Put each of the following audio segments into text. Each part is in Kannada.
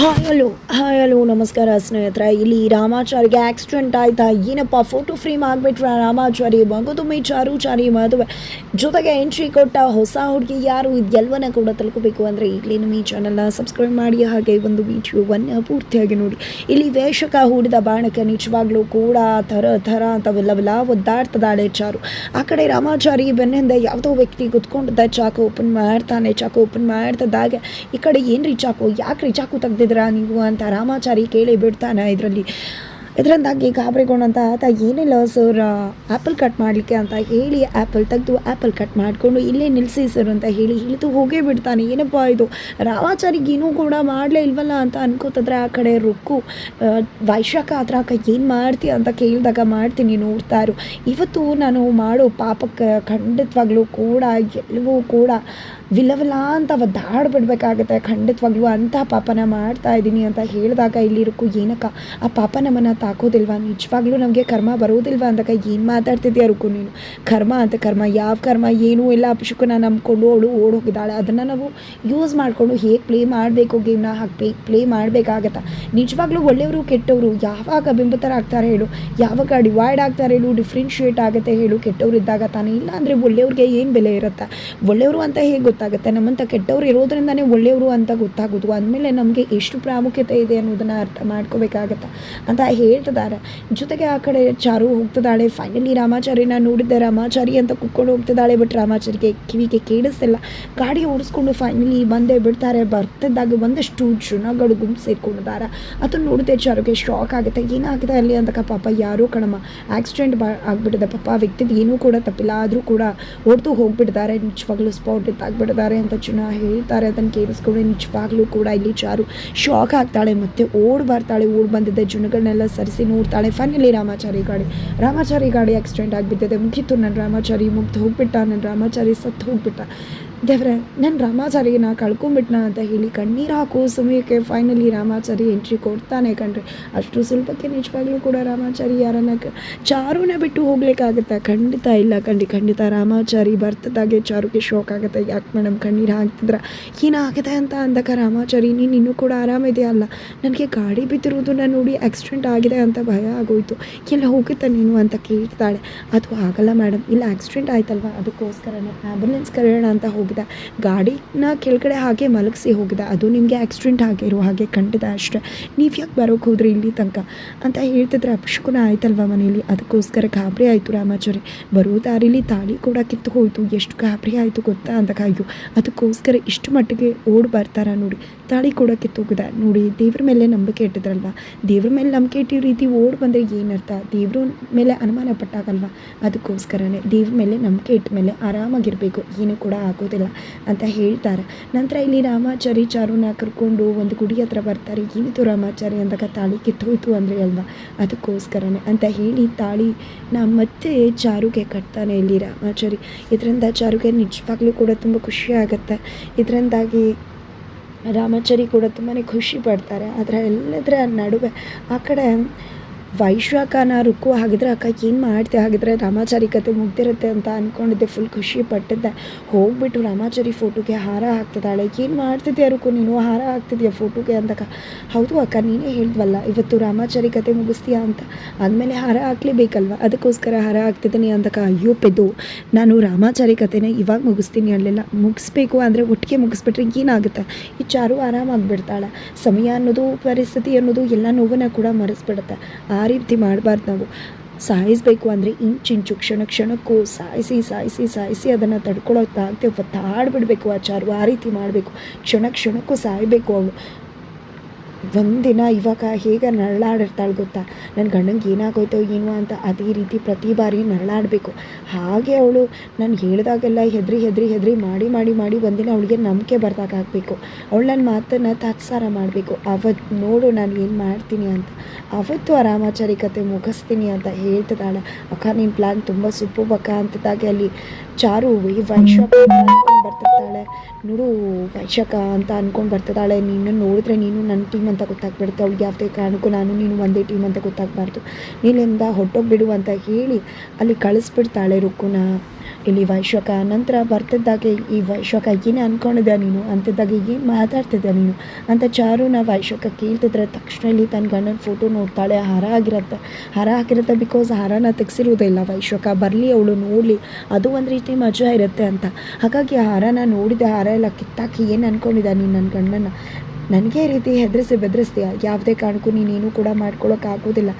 ಹಾಯ್ ಹಲೋ ಹಾಯ್ ಹಲೋ ನಮಸ್ಕಾರ ಸ್ನೇಹಿತರೆ ಇಲ್ಲಿ ರಾಮಾಚಾರಿಗೆ ಆಕ್ಸಿಡೆಂಟ್ ಆಯ್ತಾ? ಏನಪ್ಪ? ಫೋಟೋ ಫ್ರೇಮ್ ಆಗಿಬಿಟ್ರ ರಾಮಾಚಾರಿ? ಮಗುದುಮೆ ಚಾರು ಚಾರಿ ಮದುವೆ. ಜೊತೆಗೆ ಎಂಟ್ರಿ ಕೊಟ್ಟ ಹೊಸ ಹುಡುಗಿ ಯಾರು? ಇದೆಲ್ಲವನ್ನ ಕೂಡ ತಲುಪಬೇಕು ಅಂದರೆ ಇಲ್ಲಿ ನಮ್ಮ ಈ ಚಾನಲ್ನ ಸಬ್ಸ್ಕ್ರೈಬ್ ಮಾಡಿ, ಹಾಗೆ ಒಂದು ವಿಡಿಯೋವನ್ನು ಪೂರ್ತಿಯಾಗಿ ನೋಡಿ. ಇಲ್ಲಿ ವೇಷಕ ಹೂಡಿದ ಬಾಣಕ್ಕೆ ನಿಜವಾಗ್ಲೂ ಕೂಡ ಥರ ಥರ ಅಂತವೆಲ್ಲವೆಲ್ಲ ಒದ್ದಾಡ್ತದಾಳೆ ಚಾರು. ಆ ಕಡೆ ರಾಮಾಚಾರಿ ಬೆನ್ನಿಂದ ಯಾವುದೋ ವ್ಯಕ್ತಿ ಕುತ್ಕೊಂಡಿದ್ದ ಚಾಕು ಓಪನ್ ಮಾಡ್ತಾನೆ. ಚಾಕು ಓಪನ್ ಮಾಡ್ತದಾಗ ಈ ಕಡೆ ಏನ್ರಿ ಚಾಕು? ಯಾಕ್ರಿ ಚಾಕು ತೆಗ್ದಿದ್ರಾ ನೀವು ಅಂತ ರಾಮಾಚಾರಿ ಕೇಳಿ ಬಿಡ್ತಾನೆ ಇದರಲ್ಲಿ? ಇದರಿಂದಾಗಿ ಗಾಬರಿಗೊಂಡಂತ ಆತ, ಏನಿಲ್ಲ ಸರ್ ಆ್ಯಪಲ್ ಕಟ್ ಮಾಡಲಿಕ್ಕೆ ಅಂತ ಹೇಳಿ ಆ್ಯಪಲ್ ತೆಗೆದು ಆ್ಯಪಲ್ ಕಟ್ ಮಾಡಿಕೊಂಡು ಇಲ್ಲೇ ನಿಲ್ಲಿಸಿ ಸರ್ ಅಂತ ಹೇಳಿ ಇಳಿದು ಹೋಗೇ ಬಿಡ್ತಾನೆ. ಏನಪ್ಪ ಇದು? ರಾಮಾಚಾರಿಗೆ ಏನೂ ಕೂಡ ಮಾಡಲೇ ಇಲ್ವಲ್ಲ ಅಂತ ಅನ್ಕೋತಿದ್ರೆ ಆ ಕಡೆ ರುಕ್ಕು ವೈಶಾಖ ಅಕ್ಕ ಏನು ಮಾಡ್ತೀಯ ಅಂತ ಕೇಳಿದಾಗ ಮಾಡ್ತೀನಿ ನೋಡ್ತಾರು ಇವತ್ತು ನಾನು ಮಾಡೋ ಪಾಪಕ್ಕೆ ಖಂಡಿತವಾಗ್ಲೂ ಕೂಡ ಎಲ್ಲವೂ ಕೂಡ ವಿಲವಿಲ ಅಂತ ಒದ್ದಾಡ್ಬಿಡ್ಬೇಕಾಗತ್ತೆ ಖಂಡಿತವಾಗ್ಲೂ ಅಂತ ಪಾಪನ ಮಾಡ್ತಾ ಇದ್ದೀನಿ ಅಂತ ಹೇಳಿದಾಗ ಇಲ್ಲಿ ರುಕ್ಕು, ಏನಕ್ಕ? ಆ ಪಾಪ ನಮ್ಮನ್ನು ತಾಕೋದಿಲ್ವಾ ನಿಜವಾಗ್ಲೂ ನಮಗೆ ಕರ್ಮ ಬರೋದಿಲ್ವಾ ಅಂದಾಗ ಏನು ಮಾತಾಡ್ತಿದ್ದೀಯ ರುಕು ನೀನು? ಕರ್ಮ ಅಂತ ಕರ್ಮ, ಯಾವ ಕರ್ಮ, ಏನೂ ಇಲ್ಲ. ಅಪಶುಕನ ನಂಬ್ಕೊಂಡು ಅವಳು ಓಡೋಗಿದ್ದಾಳೆ. ಅದನ್ನು ನಾವು ಯೂಸ್ ಮಾಡಿಕೊಂಡು ಹೇಗೆ ಪ್ಲೇ ಮಾಡಬೇಕು ಗೇಮ್ನ ಹಾಕಿ ಪ್ಲೇ ಮಾಡಬೇಕಾಗತ್ತಾ? ನಿಜವಾಗ್ಲೂ ಒಳ್ಳೆಯವರು ಕೆಟ್ಟವರು? ಯಾವಾಗ ಬಿಂಬಿತರಾಗ್ತಾರೆ ಹೇಳು? ಯಾವಾಗ ಡಿವೈಡ್ ಆಗ್ತಾರೆ ಹೇಳು? ಡಿಫ್ರೆನ್ಶಿಯೇಟ್ ಆಗುತ್ತೆ ಹೇಳು? ಕೆಟ್ಟವ್ರು ಇದ್ದಾಗ ತಾನೇ? ಇಲ್ಲ ಅಂದರೆ ಒಳ್ಳೆಯವ್ರಿಗೆ ಏನು ಬೆಲೆ ಇರುತ್ತೆ? ಒಳ್ಳೆಯವರು ಅಂತ ಹೇಗೆ ಗೊತ್ತಾಗುತ್ತೆ? ನಮ್ಮಂಥ ಕೆಟ್ಟವ್ರು ಇರೋದ್ರಿಂದನೇ ಒಳ್ಳೆಯವರು ಅಂತ ಗೊತ್ತಾಗೋದು ಅಂದಮೇಲೆ ನಮಗೆ ಎಷ್ಟು ಪ್ರಾಮುಖ್ಯತೆ ಇದೆ ಅನ್ನೋದನ್ನು ಅರ್ಥ ಮಾಡ್ಕೋಬೇಕಾಗತ್ತೆ? ಅಂತ ಹೇಳ್ತಿದ್ದಾರೆ. ಜೊತೆಗೆ ಆ ಕಡೆ ಚಾರು ಹೋಗ್ತಿದ್ದಾಳೆ. ಫೈನಲಿ ರಾಮಾಚಾರಿನ ನೋಡಿದ್ದೆ. ರಾಮಾಚಾರಿ ಅಂತ ಕುತ್ಕೊಂಡು ಹೋಗ್ತಿದ್ದಾಳೆ ಬಟ್ ರಾಮಾಚಾರಿಗೆ ಕಿವಿಗೆ ಕೇಳಿಸ್ತಿಲ್ಲ. ಗಾಡಿ ಓಡಿಸ್ಕೊಂಡು ಫೈನಲಿ ಬಂದೇ ಬಿಡ್ತಾರೆ. ಬರ್ತಿದ್ದಾಗ ಒಂದಷ್ಟು ಜನಗಳು ಗುಂಪು ಸೇರ್ಕೊಂಡಿದ್ದಾರೆ. ಅದನ್ನು ನೋಡಿದೆ ಚಾರುಗೆ ಶಾಕ್ ಆಗುತ್ತೆ. ಏನಾಗಿದೆ ಅಲ್ಲಿ ಅಂತಕ ಪಾಪ ಯಾರೋ ಕಣಮ್ಮ. ಆಕ್ಸಿಡೆಂಟ್ ಬಾ, ಆಗಿಬಿಟ್ಟಿದೆ. ಪಾಪ ವ್ಯಕ್ತಿದು ಏನೂ ಕೂಡ ತಪ್ಪಿಲ್ಲ. ಆದರೂ ಕೂಡ ಹೊಡೆದು ಹೋಗ್ಬಿಟ್ಟಿದ್ದಾರೆ. ನಿಜವಾಗ್ಲೂ ಸ್ಪಾಟ್ ಇದ್ದಾಗ್ಬಿಟ್ಟಿದ್ದಾರೆ ಅಂತ ಜನ ಹೇಳ್ತಾರೆ. ಅದನ್ನು ಕೇಳಿಸ್ಕೊಂಡು ನಿಜವಾಗ್ಲೂ ಕೂಡ ಇಲ್ಲಿ ಚಾರು ಶಾಕ್ ಆಗ್ತಾಳೆ. ಮತ್ತೆ ಓಡ್ ಬರ್ತಾಳೆ. ಓಡ್ ಬಂದಿದ್ದ ಜನಗಳನ್ನೆಲ್ಲ ಸರಿಸಿ ನೋಡ್ತಾಳೆ ಫೈನಲಿ ರಾಮಾಚಾರಿ ಗಾಡಿ ರಾಮಾಚಾರಿ ಗಾಡಿ ಆಕ್ಸಿಡೆಂಟ್ ಆಗಿಬಿಟ್ಟಿದೆ ಮುಗೀತು ನನ್ನ ರಾಮಾಚಾರಿ ಮುಗ್ದು ಹೋಗ್ಬಿಟ್ಟ ನನ್ನ ರಾಮಾಚಾರಿ ಸತ್ತು ಹೋಗ್ಬಿಟ್ಟ ದೇವ್ರೆ ನನ್ನ ರಾಮಾಚಾರಿನ ಕಳ್ಕೊಂಬಿಟ್ನ ಅಂತ ಹೇಳಿ ಕಣ್ಣೀರು ಹಾಕೋ ಸಮಯಕ್ಕೆ ಫೈನಲಿ ರಾಮಾಚಾರಿ ಎಂಟ್ರಿ ಕೊಡ್ತಾನೆ ಕಣ್ರಿ. ಅಷ್ಟು ಸ್ವಲ್ಪಕ್ಕೆ ನಿಜವಾಗ್ಲೂ ಕೂಡ ರಾಮಾಚಾರಿ ಯಾರನ್ನ ಚಾರುನ ಬಿಟ್ಟು ಹೋಗ್ಲಿಕ್ಕಾಗತ್ತಾ? ಖಂಡಿತ ಇಲ್ಲ ಕಂಡಿ ಖಂಡಿತ ರಾಮಾಚಾರಿ ಬರ್ತದಾಗೆ ಚಾರುಗೆ ಶಾಕ್ ಆಗುತ್ತೆ. ಯಾಕೆ ಮೇಡಮ್ ಕಣ್ಣೀರು ಹಾಕ್ತಿದ್ರ? ಏನಾಗಿದೆ ಅಂತ ಅಂದಾಗ ರಾಮಾಚಾರಿ, ನೀನು ಇನ್ನೂ ಕೂಡ ಆರಾಮಿದೆಯಲ್ಲ ನನಗೆ ಗಾಡಿ ಬಿದ್ದಿರೋದನ್ನ ನೋಡಿ ಆಕ್ಸಿಡೆಂಟ್ ಆಗಿದೆ ಅಂತ ಭಯ ಆಗೋಯ್ತು. ಎಲ್ಲ ಹೋಗುತ್ತಾ ನೀನು ಅಂತ ಕೇಳ್ತಾಳೆ. ಅದು ಆಗಲ್ಲ ಮೇಡಮ್ ಇಲ್ಲ ಆಕ್ಸಿಡೆಂಟ್ ಆಯ್ತಲ್ವಾ? ಅದಕ್ಕೋಸ್ಕರನೇ ಆ್ಯಂಬುಲೆನ್ಸ್ ಕರೆಯೋಣ ಅಂತ ಹೋಗಿದ್ದ ಗಾಡಿನ ಕೆಳಗಡೆ ಹಾಗೆ ಮಲಗಿಸಿ ಹೋಗಿದೆ. ಅದು ನಿಮಗೆ ಆಕ್ಸಿಡೆಂಟ್ ಆಗಿರೋ ಹಾಗೆ ಖಂಡಿತ ಅಷ್ಟೇ. ನೀವು ಯಾಕೆ ಬರೋಕೆ ಹೋದ್ರಿ ಇಲ್ಲಿ ತನಕ? ಅಂತ ಹೇಳ್ತಿದ್ರೆ ಅಪಶಕುನ ಆಯ್ತಲ್ವ ಮನೇಲಿ ಅದಕ್ಕೋಸ್ಕರ ಗಾಬರಿ ಆಯಿತು ರಾಮಾಚಾರಿ. ಬರೋ ದಾರಿಲಿ ತಾಳಿ ಕೂಡ ಕಿತ್ತು ಹೋಯಿತು. ಎಷ್ಟು ಗಾಬರಿ ಆಯಿತು ಗೊತ್ತಾ? ಅಂತ ಕಾಯ್ತು ಅದಕ್ಕೋಸ್ಕರ ಇಷ್ಟು ಮಟ್ಟಿಗೆ ಓಡಿ ಬರ್ತಾರ ನೋಡಿ. ತಾಳಿ ಕೂಡ ಕಿತ್ತೋಗಿದೆ ನೋಡಿ, ದೇವ್ರ ಮೇಲೆ ನಂಬಿಕೆ ಇಟ್ಟಿದ್ರಲ್ವಾ? ದೇವ್ರ ಮೇಲೆ ನಂಬಿಕೆ ಇಟ್ಟಿರೋ ರೀತಿ ಓಡಿ ಬಂದರೆ ಏನರ್ಥ? ದೇವ್ರ ಮೇಲೆ ಅನುಮಾನ ಪಟ್ಟಾಗಲ್ವ ಅದಕ್ಕೋಸ್ಕರನೇ ದೇವ್ರ ಮೇಲೆ ನಂಬಿಕೆ ಇಟ್ಟ ಮೇಲೆ ಆರಾಮಾಗಿರಬೇಕು. ಏನು ಕೂಡ ಆಗೋದಿಲ್ಲ ಅಂತ ಹೇಳ್ತಾರೆ. ನಂತರ ಇಲ್ಲಿ ರಾಮಾಚಾರಿ ಚಾರುನ ಕರ್ಕೊಂಡು ಒಂದು ಗುಡಿ ಹತ್ರ ಬರ್ತಾರೆ. ಏನಿತ್ತು ರಾಮಾಚಾರಿ ಅಂದಾಗ ತಾಳಿ ಕಿತ್ತೋಯ್ತು ಅಂದರೆ ಅಲ್ವಾ? ಅದಕ್ಕೋಸ್ಕರನೇ ಅಂತ ಹೇಳಿ ತಾಳಿ ನಾ ಮತ್ತೆ ಚಾರುಗೆ ಕಟ್ತಾನೆ ಇಲ್ಲಿ ರಾಮಾಚಾರಿ. ಇದರಿಂದ ಚಾರುಗೆ ನಿಜವಾಗ್ಲೂ ಕೂಡ ತುಂಬ ಖುಷಿ ಆಗುತ್ತೆ. ಇದರಿಂದಾಗಿ ರಾಮಾಚಾರಿ ಕೂಡ ತುಂಬಾ ಖುಷಿ ಪಡ್ತಾರೆ. ಆದರೆ ಎಲ್ಲದರ ನಡುವೆ ಆ ಕಡೆ ವೈಶ್ವಾಕನ ರುಕ್ಕು ಹಾಗಿದ್ರೆ ಅಕ್ಕ ಏನು ಮಾಡ್ತೆ ಹಾಗಿದ್ರೆ ರಾಮಾಚಾರಿ ಕತೆ ಮುಗ್ದಿರುತ್ತೆ ಅಂತ ಅಂದ್ಕೊಂಡಿದ್ದೆ ಫುಲ್ ಖುಷಿ ಪಟ್ಟಿದ್ದೆ. ಹೋಗ್ಬಿಟ್ಟು ರಾಮಾಚಾರಿ ಫೋಟೋಗೆ ಹಾರ ಹಾಕ್ತಿದ್ದಾಳೆ. ಏನು ಮಾಡ್ತಿದ್ದೆ ರುಕ್ಕು ನೀನು? ಹಾರ ಹಾಕ್ತಿದ್ಯಾ ಫೋಟೋಗೆ ಅಂದಕ್ಕ ಹೌದು ಅಕ್ಕ, ನೀನೇ ಹೇಳಿದ್ವಲ್ಲ, ಇವತ್ತು ರಾಮಾಚಾರಿ ಕತೆ ಮುಗಿಸ್ತೀಯಾ ಅಂತ. ಆದಮೇಲೆ ಹಾರ ಹಾಕ್ಲೇಬೇಕಲ್ವ? ಅದಕ್ಕೋಸ್ಕರ ಹಾರ ಹಾಕ್ತಿದ್ದೀನಿ ಅಂದಕ್ಕ ಅಯ್ಯೋ ಪೆದು ನಾನು ರಾಮಾಚಾರಿ ಕತೆನೇ ಇವಾಗ ಮುಗಿಸ್ತೀನಿ ಅಲ್ಲೆಲ್ಲ ಮುಗಿಸ್ಬೇಕು ಅಂದರೆ ಒಟ್ಟಿಗೆ ಮುಗಿಸ್ಬಿಟ್ರೆ ಏನಾಗುತ್ತೆ? ಈ ಚಾರು ಆರಾಮಾಗಿಬಿಡ್ತಾಳೆ. ಸಮಯ ಅನ್ನೋದು, ಪರಿಸ್ಥಿತಿ ಅನ್ನೋದು, ಎಲ್ಲ ನೋವನ್ನ ಕೂಡ ಮರೆಸ್ಬಿಡುತ್ತೆ. ಆ ರೀತಿ ಮಾಡಬಾರ್ದು ನಾವು. ಸಾಯಿಸಬೇಕು ಅಂದರೆ ಇಂಚಿಂಚು, ಕ್ಷಣ ಕ್ಷಣಕ್ಕೂ ಸಾಯಿಸಿ ಸಾಯಿಸಿ ಸಾಯಿಸಿ ಅದನ್ನು ತಡ್ಕೊಳ್ಳೋಕ್ಕಾಗ್ತೇವೆ ಒತ್ತಾಡ್ಬಿಡಬೇಕು ಆ ಆ ರೀತಿ ಮಾಡಬೇಕು. ಕ್ಷಣ ಕ್ಷಣಕ್ಕೂ ಸಾಯಬೇಕು ಅವಳು. ಒಂದಿನ ಇವಾಗ ಹೇಗೆ ನರಳಾಡಿರ್ತಾಳೆ ಗೊತ್ತಾ? ನನ್ನ ಗಂಡಂಗೆ ಏನಾಗೋಯ್ತೋ ಏನೋ ಅಂತ ಅದೇ ರೀತಿ ಪ್ರತಿ ಬಾರಿ ನರಳಾಡಬೇಕು. ಹಾಗೆ ಅವಳು ನಾನು ಹೇಳಿದಾಗೆಲ್ಲ ಹೆದ್ರಿ ಹೆದ್ರಿ ಹೆದ್ರಿ ಮಾಡಿ ಮಾಡಿ ಮಾಡಿ ಒಂದಿನ ಅವಳಿಗೆ ನಂಬಿಕೆ ಬರ್ದಾಗ ಹಾಕಬೇಕು ಅವಳು ನನ್ನ ಮಾತನ್ನು ತಾತ್ಸಾರ ಮಾಡಬೇಕು. ಅವತ್ತು ನೋಡು ನಾನು ಏನು ಮಾಡ್ತೀನಿ ಅಂತ. ಅವತ್ತು ಆ ರಾಮಾಚಾರಿ ಕತೆ ಮುಗಿಸ್ತೀನಿ ಅಂತ ಹೇಳ್ತಿದ್ದಾಳೆ. ಅಕ್ಕ ನಿನ್ನ ಪ್ಲ್ಯಾನ್ ತುಂಬ ಸುಪ್ಪು ಬಕ್ಕ ಅಂತದಾಗೆ ಅಲ್ಲಿ ಚಾರು ಈ ವೈಶಾಖ ಅಂದ್ಕೊಂಡು ಬರ್ತಿರ್ತಾಳೆ. ನೋಡು ವೈಶಾಖ ಅಂತ ಅಂದ್ಕೊಂಡು ಬರ್ತಿದ್ದಾಳೆ. ನೀನು ನೋಡಿದ್ರೆ ನೀನು ನನ್ನ ಟೀಮ್ ಅಂತ ಗೊತ್ತಾಗ್ಬಿಡುತ್ತೆ. ಅವ್ಳಿಗೆ ಯಾವುದೇ ಕಾರಣಕ್ಕೂ ನಾನು, ನೀನು ಒಂದೇ ಟೀಮ್ ಅಂತ ಗೊತ್ತಾಗಬಾರ್ದು. ನೀನಿಂದ ಹೊಟ್ಟೋಗ್ಬಿಡು ಅಂತ ಹೇಳಿ ಅಲ್ಲಿ ಕಳಿಸ್ಬಿಡ್ತಾಳೆ ರುಕ್ಕುನ. ಇಲ್ಲಿ ವೈಶ್ವಕ ನಂತರ ಬರ್ತಿದ್ದಾಗೆ ಈ ವೈಶ್ವಕ ಏನೇ ಅಂದ್ಕೊಂಡಿದ್ದೆ ನೀನು? ಅಂತಿದ್ದಾಗ ಏನು ಮಾತಾಡ್ತಿದ್ದೆ ನೀನು? ಅಂತ ಚಾರುನ ವೈಶ್ವಕ ಕೇಳ್ತಿದ್ರೆ ತಕ್ಷಣ ಇಲ್ಲಿ ತನ್ನ ಗಂಡನ ಫೋಟೋ ನೋಡ್ತಾಳೆ. ಹಾರ ಆಗಿರುತ್ತೆ. ಹರ ಹಾಕಿರುತ್ತೆ ಬಿಕಾಸ್ ಹಾರನ ತೆಗ್ಸಿರೋದಿಲ್ಲ ವೈಶ್ವಕ ಬರಲಿ ಅವಳು, ನೋಡಲಿ. ಅದು ಒಂದು ರೀತಿ ಮಜಾ ಇರುತ್ತೆ ಅಂತ. ಹಾಗಾಗಿ ಆ ಹಾರನ ನೋಡಿದೆ, ಹಾರ ಎಲ್ಲ ಕಿತ್ತಾಕಿ ಏನು ಅನ್ಕೊಂಡಿದ್ದ ನೀನು ನನ್ನ ಗಂಡನ? ನನಗೆ ರೀತಿ ಹೆದರಿಸಿ ಬೆದರಿಸ್ತೀಯ? ಯಾವುದೇ ಕಾರಣಕ್ಕೂ ನೀನೇನು ಕೂಡ ಮಾಡ್ಕೊಳ್ಳೋಕ್ಕಾಗೋದಿಲ್ಲ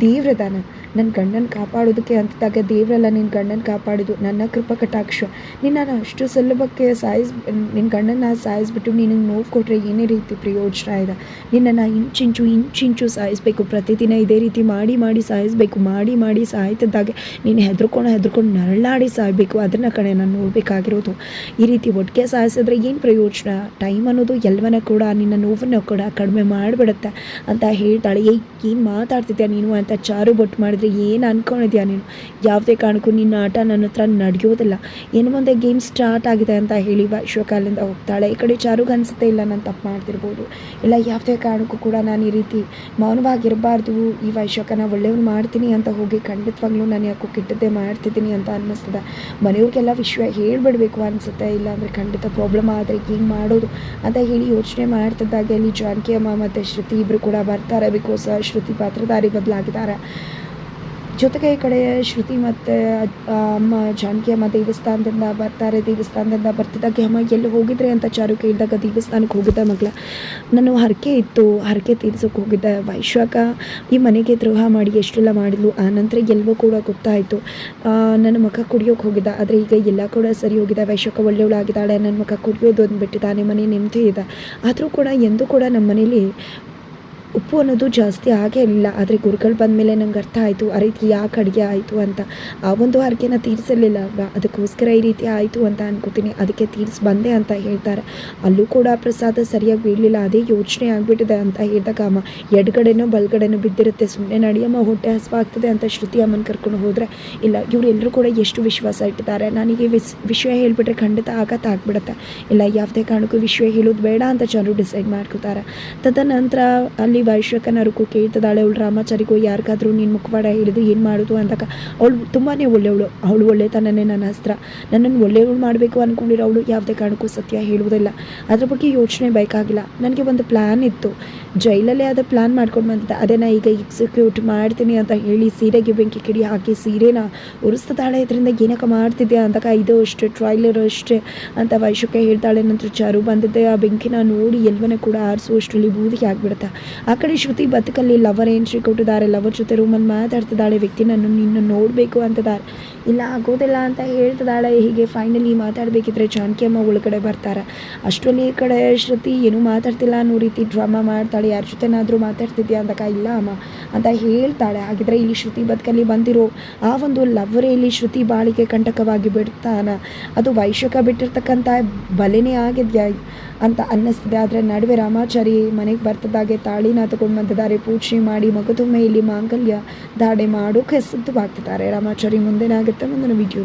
ದೇವ್ರದಾನ ನನ್ನ ಗಂಡನ ಕಾಪಾಡೋದಕ್ಕೆ ಅಂತದಾಗ ದೇವ್ರಲ್ಲ ನಿನ್ನ ಗಂಡನ ಕಾಪಾಡಿದ್ದು. ನನ್ನ ಕೃಪಾ ಕಟಾಕ್ಷ. ನಿನ್ನನ್ನು ಅಷ್ಟು ಸುಲಭಕ್ಕೆ ಸಾಯಿಸ್ ನಿನ್ನ ಗಂಡನ ಸಾಯಿಸ್ಬಿಟ್ಟು ನಿನಗೆ ನೋವು ಕೊಟ್ಟರೆ ಏನೇ ರೀತಿ ಪ್ರಯೋಜನ ಇದೆ? ನಿನ್ನನ್ನು ಇಂಚಿಂಚು ಇಂಚಿಂಚು ಸಾಯಿಸ್ಬೇಕು. ಪ್ರತಿದಿನ ಇದೇ ರೀತಿ ಮಾಡಿ ಮಾಡಿ ಸಾಯಿಸಬೇಕು. ಮಾಡಿ ಮಾಡಿ ಸಾಯ್ತಿದ್ದಾಗೆ ನೀನು ಹೆದರ್ಕೊಂಡು ಹೆದರ್ಕೊಂಡು ನರಳಾಡಿ ಸಾಯಬೇಕು. ಅದನ್ನು ಕಣೆ ನಾನು ನೋಡಬೇಕಾಗಿರೋದು. ಈ ರೀತಿ ಒಟ್ಟಿಗೆ ಸಾಯಿಸಿದ್ರೆ ಏನು ಪ್ರಯೋಜನ? ಟೈಮ್ ಅನ್ನೋದು ಎಲ್ಲವನ್ನ ಕೂಡ ನಿನ್ನ ನೋವನ್ನು ಕೂಡ ಕಡಿಮೆ ಮಾಡಿಬಿಡುತ್ತೆ ಅಂತ ಹೇಳ್ತಾಳೆ. ಏಯ್ ಏನು ಮಾತಾಡ್ತಿದ್ಯಾ ನೀನು ಅಂತ ಚಾರು ಬೊಟ್ಟು ಮಾಡಿದ್ರೆ ಏನು ಅನ್ಕೊಂಡಿದ್ಯಾ ನೀನು? ಯಾವುದೇ ಕಾರಣಕ್ಕೂ ನಿನ್ನ ಆಟ ನನ್ನ ಹತ್ರ ನಡೆಯೋದಿಲ್ಲ. ಏನು ಮುಂದೆ ಗೇಮ್ ಸ್ಟಾರ್ಟ್ ಆಗಿದೆ ಅಂತ ಹೇಳಿ ಶಿವಕಾಲಿಂದ ಹೋಗ್ತಾಳೆ. ಈ ಕಡೆ ಚಾರುಗೆ ಅನಿಸುತ್ತೆ, ಇಲ್ಲ ನಾನು ತಪ್ಪು ಮಾಡ್ತಿರ್ಬೋದು. ಇಲ್ಲ, ಯಾವುದೇ ಕಾರಣಕ್ಕೂ ಕೂಡ ನಾನು ಈ ರೀತಿ ಮೌನವಾಗಿರಬಾರ್ದು. ಈ ವೈಶ್ವಕನ ಒಳ್ಳೆಯವ್ರು ಮಾಡ್ತೀನಿ ಅಂತ ಹೋಗಿ ಖಂಡಿತವಾಗ್ಲೂ ನಾನು ಯಾಕೋ ಕೆಟ್ಟದ್ದೇ ಮಾಡ್ತಿದ್ದೀನಿ ಅಂತ ಅನ್ನಿಸ್ತದೆ. ಮನೆಯವ್ರಿಗೆಲ್ಲ ವಿಷಯ ಹೇಳ್ಬಿಡ್ಬೇಕು ಅನಿಸುತ್ತೆ. ಇಲ್ಲಾಂದರೆ ಖಂಡಿತ ಪ್ರಾಬ್ಲಮ್ ಆದರೆ ಏನು ಮಾಡೋದು ಅಂತ ಹೇಳಿ ಯೋಚನೆ ಮಾಡ್ತಿದ್ದಾಗೆ ಅಲ್ಲಿ ಜಾನಕಿ ಅಮ್ಮ ಮತ್ತು ಶ್ರುತಿ ಇಬ್ಬರು ಕೂಡ ಬರ್ತಾರೆ ಬಿಕಾಸ್ ಶ್ರುತಿ ಪಾತ್ರಧಾರಿ ಬದಲಾಗಿದ್ದಾರೆ. ಜೊತೆಗೆ ಈ ಕಡೆ ಶ್ರುತಿ ಮತ್ತು ಅಮ್ಮ ಜಾನಕಿ, ಅಮ್ಮ ದೇವಸ್ಥಾನದಿಂದ ಬರ್ತಾರೆ. ದೇವಸ್ಥಾನದಿಂದ ಬರ್ತಿದ್ದಾಗ, ಅಮ್ಮ, ಎಲ್ಲಿ ಹೋಗಿದ್ರೆ? ಅಂತ ಚಾರು ಕೇಳಿದಾಗ, ದೇವಸ್ಥಾನಕ್ಕೆ ಹೋಗಿದ್ದೆ ಮಗಳ, ನಾನು ಹರಕೆ ಇತ್ತು, ಹರಕೆ ತೀರ್ಸೋಕೆ ಹೋಗಿದ್ದೆ. ವೈಶ್ವಾಕ, ಈ ಮನೆಗೆ ದ್ರೋಹ ಮಾಡಿ ಎಷ್ಟೆಲ್ಲ ಮಾಡಿದ್ಲು, ಆ ನಂತರ ಎಲ್ಲವೂ ಕೂಡ ಗೊತ್ತಾಯಿತು. ನನ್ನ ಮಗ ಕುಡಿಯೋಕೆ ಹೋಗಿದ್ದ, ಆದರೆ ಈಗ ಎಲ್ಲ ಕೂಡ ಸರಿ ಹೋಗಿದೆ. ವೈಶ್ವಕ ಒಳ್ಳೆಯವಳಾಗಿದ್ದಾಳೆ, ನನ್ನ ಮಗ ಕುಡಿಯೋದು ಅಂದ್ಬಿಟ್ಟಿದ್ದಾನೆ, ಮನೆ ನೆಮ್ಮದಿ ಇದೆ. ಆದರೂ ಕೂಡ, ಎಂದೂ ಕೂಡ ನಮ್ಮ ಮನೇಲಿ ಉಪ್ಪು ಅನ್ನೋದು ಜಾಸ್ತಿ ಆಗೇ ಇಲ್ಲ ಆದರೆ ಗುರುಗಳು ಬಂದ ಮೇಲೆ ನಂಗೆ ಅರ್ಥ ಆಯಿತು, ಆ ರೀತಿ ಯಾಕೆ ಅಡುಗೆ ಆಯಿತು ಅಂತ. ಆ ಒಂದು ಹರಕೆನ ತೀರಿಸಲಿಲ್ಲ ಅಲ್ವಾ ಅದಕ್ಕೋಸ್ಕರ ಈ ರೀತಿ ಆಯಿತು ಅಂತ ಅನ್ಕೋತೀನಿ. ಅದಕ್ಕೆ ತೀರಿಸಿ ಬಂದೆ ಅಂತ ಹೇಳ್ತಾರೆ. ಅಲ್ಲೂ ಕೂಡ ಪ್ರಸಾದ ಸರಿಯಾಗಿ ಬೀಳಲಿಲ್ಲ. ಅದೇ ಯೋಚನೆ ಆಗಿಬಿಟ್ಟಿದೆ ಅಂತ ಹೇಳಿದಾಗ ಅಮ್ಮ ಎಡಗಡೆನೋ ಬಲ್ಗಡೆನೋ ಬಿದ್ದಿರುತ್ತೆ. ಸುಮ್ಮನೆ ನಡಿಯಮ್ಮ ಹೊಟ್ಟೆ ಹಸುವಾಗ್ತದೆ ಅಂತ ಶ್ರುತಿ ಅಮ್ಮನ ಕರ್ಕೊಂಡು ಹೋದರೆ. ಇಲ್ಲ ಇವರೆಲ್ಲರೂ ಕೂಡ ಎಷ್ಟು ವಿಶ್ವಾಸ ಇಟ್ಟಿದ್ದಾರೆ. ನನಗೆ ವಿಸ್, ವಿಷಯ ಹೇಳಿಬಿಟ್ರೆ ಖಂಡಿತ ಆಘಾತ ಆಗ್ಬಿಡುತ್ತೆ. ಇಲ್ಲ, ಯಾವುದೇ ಕಾರಣಕ್ಕೂ ವಿಷಯ ಹೇಳೋದು ಬೇಡ ಅಂತ ಜನರು ಡಿಸೈಡ್ ಮಾಡ್ಕೋತಾರೆ. ತದನಂತರ ಅಲ್ಲಿ ವೈಶ್ವಕನವರಿಗೂ ಕೇಳ್ತದಾಳೆ, ಅವಳು ರಾಮಾಚಾರಿಗೂ, ಯಾರಿಗಾದ್ರೂ ನಿನ್ನ ಮುಖವಾಡ ಹಿಡಿದು ಏನು ಮಾಡೋದು? ಅಂದಾಗ, ಅವಳು ತುಂಬಾ ಒಳ್ಳೆಯವಳು, ಅವಳು ಒಳ್ಳೆತನನೇ ನನ್ನ ಅಸ್ತ್ರ. ನನ್ನನ್ನು ಒಳ್ಳೆಯವಳು ಮಾಡಬೇಕು ಅಂದ್ಕೊಂಡಿರೋ ಅವಳು ಯಾವುದೇ ಕಾರಣಕ್ಕೂ ಸತ್ಯ ಹೇಳುವುದಿಲ್ಲ. ಅದ್ರ ಬಗ್ಗೆ ಯೋಚನೆ ಬೇಕಾಗಿಲ್ಲ. ನನಗೆ ಒಂದು ಪ್ಲ್ಯಾನ್ ಇತ್ತು. ಜೈಲಲ್ಲೇ ಅದು ಪ್ಲ್ಯಾನ್ ಮಾಡ್ಕೊಂಡು ಬಂದಿದ್ದೆ. ನಾ ಈಗ ಎಕ್ಸಿಕ್ಯೂಟ್ ಮಾಡ್ತೀನಿ ಅಂತ ಹೇಳಿ ಸೀರೆಗೆ ಬೆಂಕಿ ಕಿಡಿ ಹಾಕಿ ಸೀರೆನ ಉರಿಸ್ತಾಳೆ ಇದರಿಂದ ಏನಕ್ಕೆ ಮಾಡ್ತಿದ್ದೆ ಅಂದಾಗ, ಇದು ಅಷ್ಟೇ ಟ್ರೈಲರ್ ಅಷ್ಟೇ, ಅಂತ ವೈಶಕ್ಕೆ ಹೇಳ್ತಾಳೆ. ನಂತರ ಚಾರು ಬಂದಿದ್ದೆ ಆ ಬೆಂಕಿನ ನೋಡಿ ಎಲ್ಲವನ್ನ ಕೂಡ ಆರಿಸುವಷ್ಟರಲ್ಲಿ ಬೂದಿಗೆ ಆಗಿಬಿಡುತ್ತೆ. ಆ ಕಡೆ ಶ್ರುತಿ ಬದುಕಲ್ಲಿ ಲವರ್ ಎಂಟ್ರಿ ಕೊಟ್ಟಿದ್ದಾರೆ ಲವರ್ ಜೊತೆ ರೂಮಲ್ಲಿ ಮಾತಾಡ್ತಿದ್ದಾಳೆ ವ್ಯಕ್ತಿ ನಾನು ನಿನ್ನ ನೋಡಬೇಕು ಅಂತಿದ್ದಾರೆ ಇಲ್ಲ, ಆಗೋದಿಲ್ಲ ಅಂತ ಹೇಳ್ತಿದ್ದಾಳೆ. ಹೀಗೆ ಫೈನಲಿ ಮಾತಾಡಬೇಕಿದ್ರೆ ಜಾನಕಿ ಅಮ್ಮ ಒಳಗಡೆ ಬರ್ತಾರೆ. ಅಷ್ಟರಲ್ಲಿ ಈ ಕಡೆ ಶ್ರುತಿ ಏನೂ ಮಾತಾಡ್ತಿಲ್ಲ ಅನ್ನೋ ರೀತಿ ಡ್ರಾಮಾ ಮಾಡ್ತಾಳೆ. ಯಾರ ಜೊತೆನಾದರೂ ಮಾತಾಡ್ತಿದ್ಯಾ ಅಂದಾಗ, ಇಲ್ಲ ಅಮ್ಮ ಅಂತ ಹೇಳ್ತಾಳೆ. ಹಾಗಿದ್ರೆ ಇಲ್ಲಿ ಶ್ರುತಿ ಬದುಕಲ್ಲಿ ಬಂದಿರೋ ಆ ಒಂದು ಲವರೇ ಇಲ್ಲಿ ಶ್ರುತಿ ಬಾಳಿಗೆ ಕಂಟಕವಾಗಿ ಬಿಡ್ತಾನ. ಅದು ವೈಶಕ ಬಿಟ್ಟಿರ್ತಕ್ಕಂಥ ಬಲೆನೇ ಆಗಿದ್ಯಾ ಅಂತ ಅನ್ನಿಸ್ತಿದೆ. ಆದರೆ ನಡುವೆ ರಾಮಾಚಾರಿ ಮನೆಗೆ ಬರ್ತಿದ್ದಾಗೆ ತಾಳಿನ ತಗೊಂಡು ಬಂದಿದ್ದಾರೆ ಪೂಜೆ ಮಾಡಿ ಮಗದೊಮ್ಮೆ ಇಲ್ಲಿ ಮಾಂಗಲ್ಯ ದಾಡೆ ಮಾಡೋಕೆ ಸಿದ್ಧವಾಗ್ತಿದ್ದಾರೆ. ರಾಮಾಚಾರಿ ಮುಂದೇನಾಗುತ್ತೆ ಮುಂದಿನ ವಿಡಿಯೋ.